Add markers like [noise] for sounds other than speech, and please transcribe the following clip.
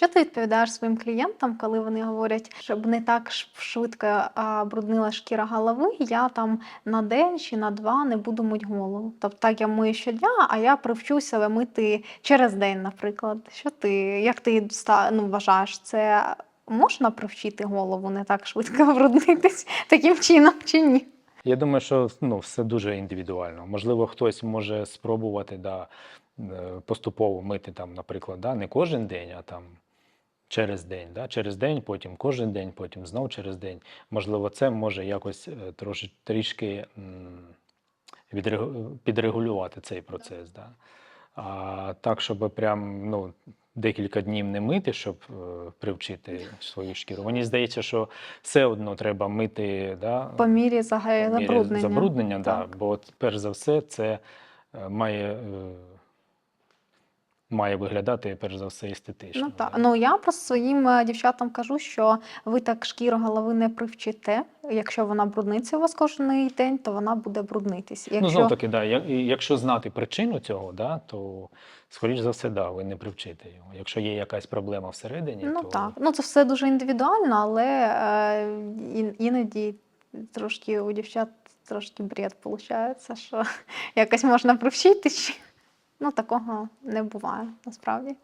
Що ти відповідаєш своїм клієнтам, коли вони говорять, щоб не так швидко бруднила шкіра голови, я там на день чи на два не буду мити голову. Тобто так я мию щодня, а я привчу себе мити через день, наприклад. Що ти, як ти ну, вважаєш, це можна привчити голову не так швидко [laughs] бруднитись таким чином чи ні? Я думаю, що ну, все дуже індивідуально. Можливо, хтось може спробувати да, е, поступово мити, там, наприклад, да, не кожен день, а там через день. Да? Через день, потім кожен день, потім знов через день. Можливо, це може якось е, трошки трішки підрегулювати цей процес. Да? А так, щоб прям ну, декілька днів не мити, щоб е, привчити свою шкіру. Мені здається, що все одно треба мити. Да? По мірі зага- по мірі забруднення. забруднення да, бо от, перш за все це е, має, е, має виглядати перш за все естетично. Ну так. Ну я просто своїм е, дівчатам кажу, що ви так шкіру голови не привчите. Якщо вона брудниться у вас кожен день, то вона буде бруднитись. Якщо... Ну, знов таки, да, якщо знати причину цього, да, то скоріш за все, да, ви не привчите його. Якщо є якась проблема всередині, Ну то так. Ну це все дуже індивідуально, але е, іноді трошки у дівчат трошки бред виходить, що [laughs] якось можна привчити. Ну такого не буває насправді.